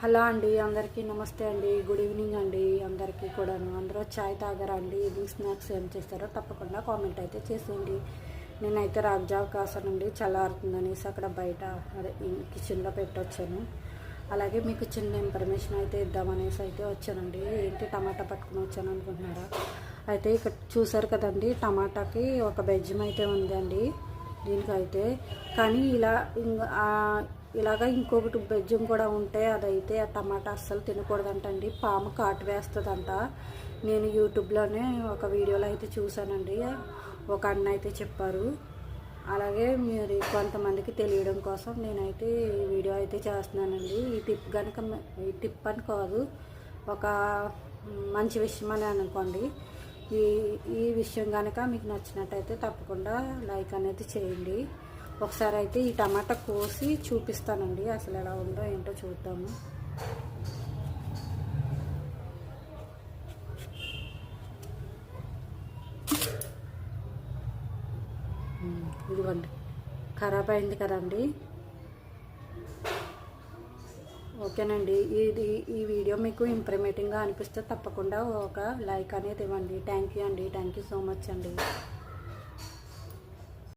Hello అండి అందరికీ నమస్తే అండి గుడ్ ఈవినింగ్ అండి అందరికీ కూడాను. అందరూ చాయ్ అండి? ఈవినింగ్ స్నాక్స్ ఏం చేస్తారో తప్పకుండా కామెంట్ అయితే చేసేయండి. నేనైతే రాగ్జావ్ కాసానండి చల్లారుతుందనేసి అక్కడ బయట అదే కిచెన్లో పెట్టొచ్చాను. అలాగే మీకు చిన్న ఇన్ఫర్మేషన్ అయితే ఇద్దామనేసి అయితే వచ్చానండి. ఏంటి టమాటా పట్టుకుని వచ్చాను అనుకుంటున్నారా? అయితే ఇక్కడ చూసారు కదండి టమాటాకి ఒక బెజ్జం అయితే ఉందండి దీనికైతే. కానీ ఇలా ఇలాగ ఇంకొకటి బెజ్జం కూడా ఉంటే అదైతే ఆ టమాటా అస్సలు తినకూడదంటండి. పాము కాటు వేస్తుందంట. నేను యూట్యూబ్లోనే ఒక వీడియోలో అయితే చూశానండి. ఒక అన్న అయితే చెప్పారు. అలాగే మీరు కొంతమందికి తెలియడం కోసం నేనైతే ఈ వీడియో అయితే చేస్తున్నానండి. ఈ టిప్ కనుక ఈ టిప్ అని కాదు ఒక మంచి విషయం అని అనుకోండి. ఈ ఈ విషయం కనుక మీకు నచ్చినట్టయితే తప్పకుండా లైక్ అనేది చేయండి. ఒకసారి అయితే ఈ టమాటా కోసి చూపిస్తానండి అసలు ఎలా ఉందో ఏంటో చూద్దాము. ఇదిగోండి. ఖరాబ్ అయింది కదండి. ఓకేనండి ఇది ఈ వీడియో మీకు ఇంప్రమేటింగ్గా అనిపిస్తే తప్పకుండా ఒక లైక్ అనేది ఇవ్వండి. థ్యాంక్ యూ అండి థ్యాంక్ యూ సో మచ్ అండి.